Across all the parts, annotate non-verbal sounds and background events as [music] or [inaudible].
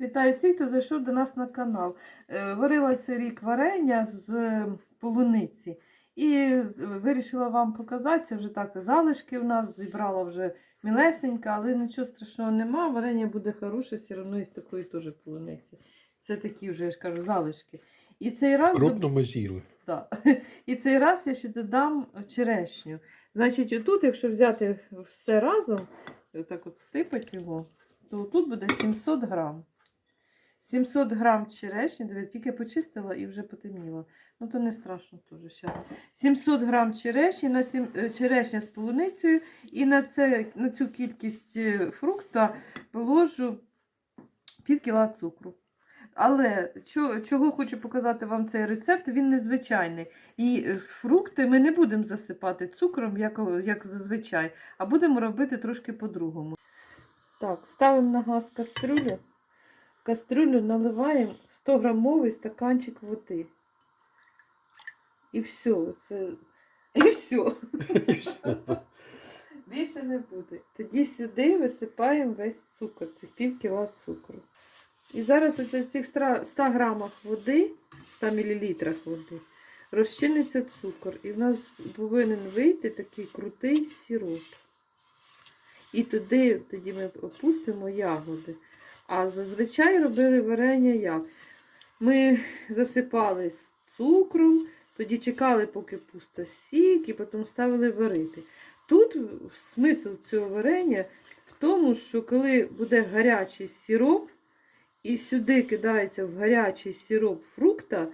Вітаю всіх, хто зайшов до нас на канал. Е, Варила цей рік варення з е, полуниці. І вирішила вам показати, це вже так залишки в нас, зібрала вже мілесенька, але нічого страшного нема. Варення буде хороше, все одно із такої теж полуниці. Це такі вже, я ж кажу, залишки. І цей раз, Крупно ми з'їли. Да. [laughs] І цей раз я ще додам черешню. Значить, отут, якщо взяти все разом, так от сипати його, то тут буде 700 грам. 700 грам черешні, диви, тільки почистила і вже потемніло. Ну, то не страшно теж. Щас. 700 грам черешні, на сім, е, черешня з полуницею, і на, це, на цю кількість е, фрукта положу пів кіла цукру. Але чого, чого хочу показати вам цей рецепт, він незвичайний. І е, фрукти ми не будемо засипати цукром, як, як зазвичай, а будемо робити трошки по-другому. Так, ставимо на газ кастрюлю. В кастрюлю наливаємо 100 грамовий стаканчик води. І все. Це... І все. [laughs] Більше не буде. Тоді сюди висипаємо весь цукор, це пів кіла цукру. І зараз оце з цих 100 грамах води, 100 мл води, розчиниться цукор. І в нас повинен вийти такий крутий сироп. І туди тоді ми опустимо ягоди. А зазвичай робили варення як? Ми засипали з цукром, тоді чекали, поки пусте сік, і потім ставили варити. Тут смисл цього варення в тому, що коли буде гарячий сироп, і сюди кидається в гарячий сироп фрукта,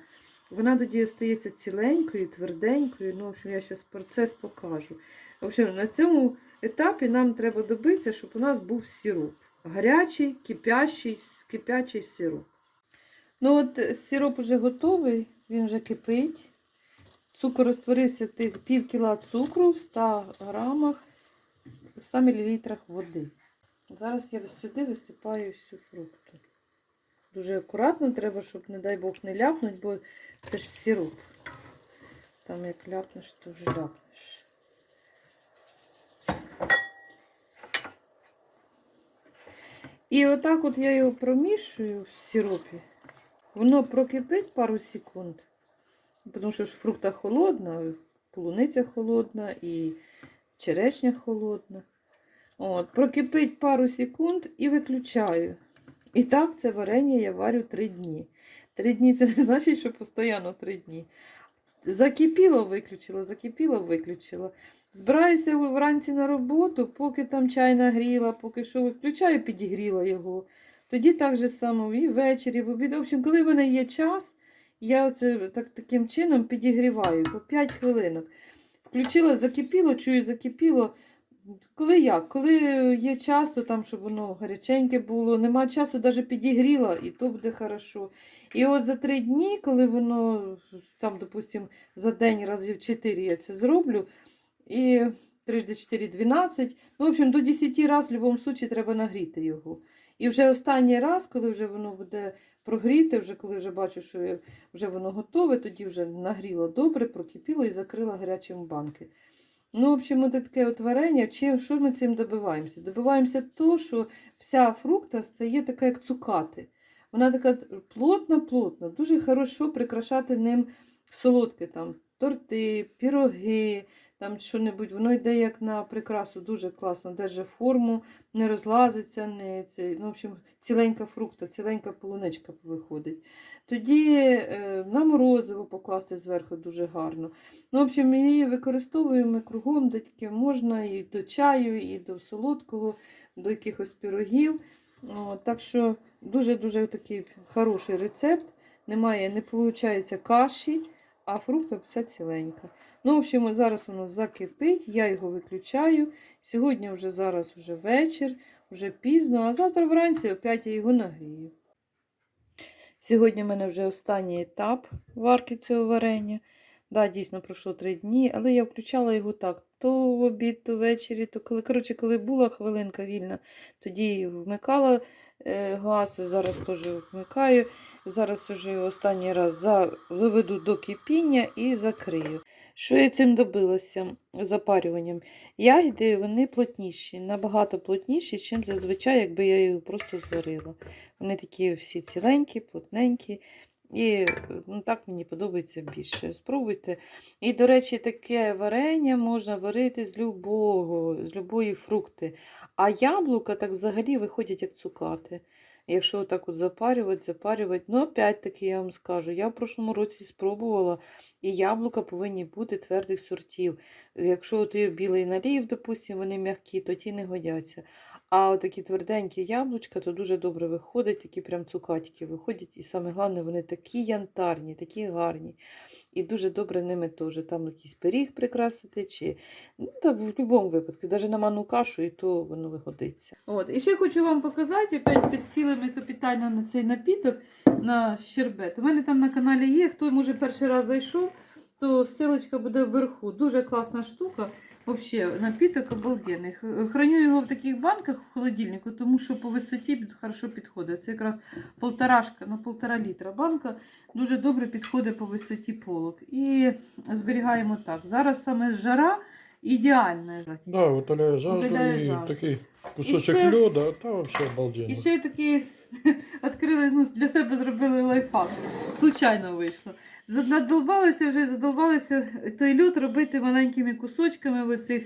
вона тоді стається ціленькою, тверденькою. Ну, в общем, я зараз процес покажу. В общем, на цьому етапі нам треба добитися, щоб у нас був сироп. Гарячий, кипящий, кипячий сироп. Ну от е, сироп вже готовий, він вже кипить. Цукор розтворився тих пів кіла цукру в 100 грамах, в 100 мл води. Зараз я сюди висипаю всю фрукту. Дуже акуратно треба, щоб, не дай Бог, не ляпнуть, бо це ж сироп. Там як ляпнеш, то вже ляпнеш. І отак от я його промішую в сиропі. Воно прокипить пару секунд. Тому що ж фрукта холодна, полуниця холодна і черешня холодна. От, прокипить пару секунд і виключаю. І так це варення я варю 3 дні. 3 дні це не значить, що постійно 3 дні. Закипіло, виключила, закипіло, виключила. Збираюся вранці на роботу, поки там чай нагріла, поки що включаю, підігріла його. Тоді так же само і ввечері, в обід. В общем, коли в мене є час, я оце так, таким чином підігріваю по 5 хвилинок. Включила, закипіло, чую, закипіло. Коли як? Коли є час, то там, щоб воно гаряченьке було, нема часу, навіть підігріла, і то буде хорошо. І от за три дні, коли воно там, допустимо, за день разів 4 я це зроблю, і 3 4 12, ну, в общем, до 10 разів в будь-якому випадку треба нагріти його. І вже останній раз, коли вже воно буде прогріти, вже коли вже бачу, що вже воно готове, тоді вже нагріла добре, прокипіло і закрила гарячим банки. Ну, в общем, от таке от варення. Чим, що ми цим добиваємося? Добиваємося того, що вся фрукта стає така, як цукати. Вона така плотна-плотна, дуже хорошо прикрашати ним солодке там, торти, піроги, там що-небудь. Воно йде як на прикрасу, дуже класно, держить форму, не розлазиться, не це, ну, в общем, ціленька фрукта, ціленька полуничка виходить. Тоді е, на морозиво покласти зверху дуже гарно. Ну, в общем, її використовуємо кругом, де тільки можна, і до чаю, і до солодкого, до якихось пірогів. О, так що дуже-дуже такий хороший рецепт. Немає, не виходить каші, а фрукта вся ціленька. Ну, в общем, зараз воно закипить, я його виключаю. Сьогодні вже зараз вже вечір, вже пізно, а завтра вранці опять я його нагрію. Сьогодні в мене вже останній етап варки цього варення. Да, дійсно пройшло три дні, але я включала його так: то в обід, то ввечері, то коли, коротше, коли була хвилинка вільна, тоді вмикала е, газ, зараз теж вмикаю. Зараз вже останній раз за, виведу до кипіння і закрию. Що я цим добилася запарюванням? Ягоди вони плотніші, набагато плотніші, ніж зазвичай, якби я їх просто зварила. Вони такі всі ціленькі, плотненькі. І ну, так мені подобається більше. Спробуйте. І, до речі, таке варення можна варити з любого, з любої фрукти. А яблука так взагалі виходять як цукати. Якщо отак от запарювати, запарювати. Ну, опять-таки я вам скажу, я в прошлому році спробувала, і яблука повинні бути твердих сортів. Якщо от білий налів, допустимо, вони м'які, то ті не годяться. А такі тверденькі яблучка, то дуже добре виходять, такі прям цукатики виходять. І саме головне, вони такі янтарні, такі гарні. І дуже добре ними теж. Там якийсь пиріг прикрасити, чи ну, та в будь-якому випадку, навіть на манну кашу, і то воно вигодиться. От, і ще хочу вам показати, опять підсіли ми капітально на цей напіток, на щербет. У мене там на каналі є. Хто може перший раз зайшов, то ссылочка буде вверху. Дуже класна штука. Взагалі, напіток обалденний. Храню його в таких банках в холодильнику, тому що по висоті хорошо підходить. Це якраз полторашка на полтора літра банка. Дуже добре підходить по висоті полок. І зберігаємо так. Зараз саме жара ідеальна. Да, утоляє жажду і жажду. такий кусочок ще- льода, та вообще обалденно. І ще такі відкрили, ну, для себе зробили лайфхак. Случайно вийшло. Надолбалися вже, задолбалися той лід робити маленькими кусочками в цих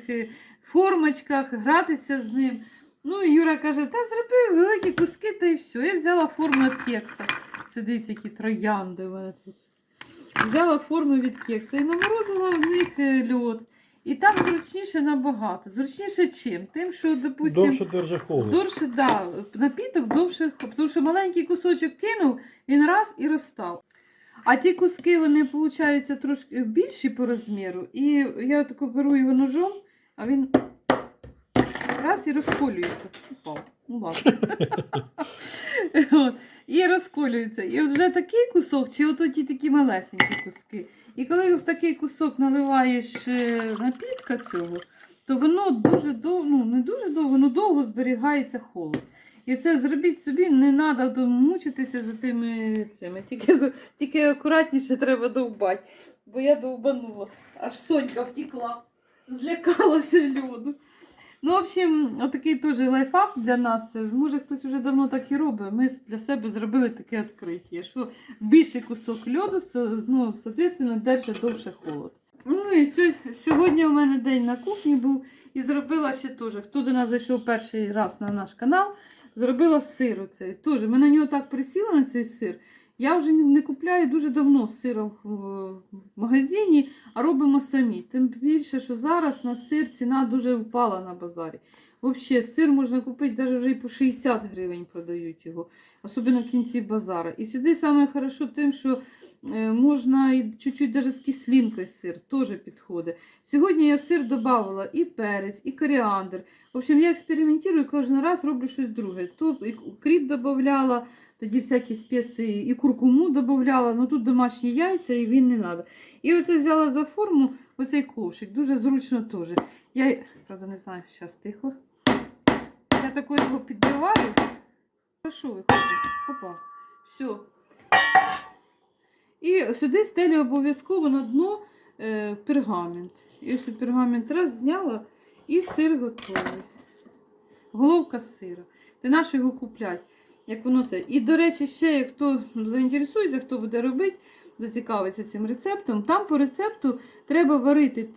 формочках, гратися з ним. Ну, і Юра каже, та зроби великі куски, та й все. Я взяла форму від кекса. Це дивіться, які троянди в мене тут. Взяла форму від кекса і наморозила в них е, льод. І там зручніше набагато. Зручніше чим? Тим, що, допустимо, Довше держи холод. Довше, да, напіток довше, тому що маленький кусочок кинув, він раз і розстав. А ті куски, вони, виходить, трошки більші по розміру. І я тако беру його ножом, а він раз і розколюється. Упав. Ну ладно. І розколюється. І от вже такий кусок, чи от ті такі малесенькі куски. І коли в такий кусок наливаєш е, напітка цього, то воно дуже довго, ну не дуже довго, воно довго зберігається холод. І це зробіть собі, не треба мучитися за тими цими. Тільки, тільки акуратніше треба довбати. Бо я довбанула. Аж Сонька втекла, злякалася льоду. Ну, в общем, отакий теж лайфхак для нас. Може, хтось вже давно так і робить. Ми для себе зробили таке відкриття, що більший кусок льоду, ну, соответственно, держить довше холод. Ну і сьогодні у мене день на кухні був і зробила ще теж. Хто до нас зайшов перший раз на наш канал, зробила сир оцей. Теж ми на нього так присіли на цей сир. Я вже не купляю дуже давно сиром в магазині, а робимо самі. Тим більше, що зараз на сир ціна дуже впала на базарі. Взагалі, сир можна купити навіть вже і по 60 гривень продають його, особливо в кінці базара. І сюди саме хорошо тим, що можна і чуть-чуть даже з кислинкою сир, теж підходить. Сьогодні я в сир додавала і перець, і коріандр. В общем, я експериментую, кожен раз роблю щось друге. То і кріп додавала, тоді всякі спеції, і куркуму додавала, але тут домашні яйця і він не треба. І оце взяла за форму оцей ковшик, дуже зручно теж. Я, правда, не знаю, зараз тихо. Я тако його підбиваю. Хорошо виходить. Опа. Все. І сюди стелю обов'язково на дно е, пергамент. І ось пергамент раз зняла і сир готовий. Головка сира. Ти наш його куплять, як воно це. І, до речі, ще як хто заінтересується, хто буде робити, зацікавиться цим рецептом. Там по рецепту треба варити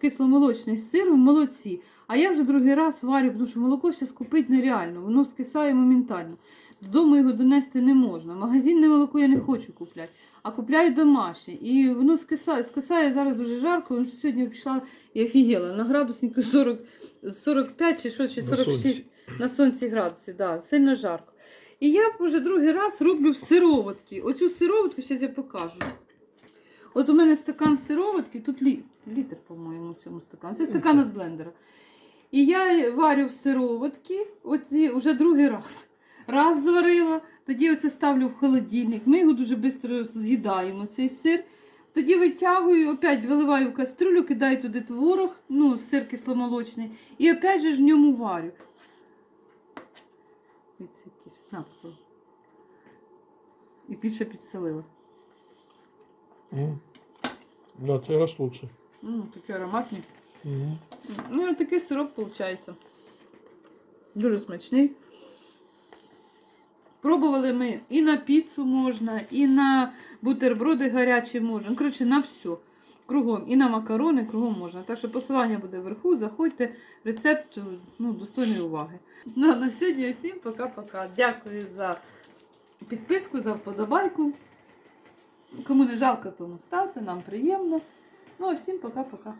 кисломолочний сир в молоці. А я вже другий раз варю, тому що молоко зараз купити нереально, воно скисає моментально. Додому його донести не можна. Магазинне молоко я не хочу купляти, а купляю домашнє. І воно скисає, скисає зараз дуже жарко. Воно сьогодні пішла і офігела. На градуснику 40, 45 чи що, чи На 46 сонці. на сонці градусів. Да, сильно жарко. І я вже другий раз роблю в сироватки. Оцю сироватку зараз я покажу. От у мене стакан сироватки, тут лі, літр, по-моєму, цьому стакану. Це стакан від блендера. І я варю в сироватки, оці вже другий раз. Раз зварила, тоді оце ставлю в холодильник. Ми його дуже швидко з'їдаємо, цей сир. Тоді витягую, опять виливаю в каструлю, кидаю туди творог, ну, сир кисломолочний, і опять же ж в ньому варю. І більше підселила. М. Да, цей раз лучше. М, такі ароматні. Мгм. Ну, такий сироп виходить. Дуже смачний. Пробували ми і на піцу можна, і на бутерброди гарячі можна. Ну, коротше, на все. Кругом. І на макарони кругом можна. Так що посилання буде вверху, заходьте. Рецепт ну, достойний уваги. Ну, на сьогодні всім пока-пока. Дякую за підписку, за вподобайку. Кому не жалко, тому ставте, нам приємно. Ну а всім пока-пока.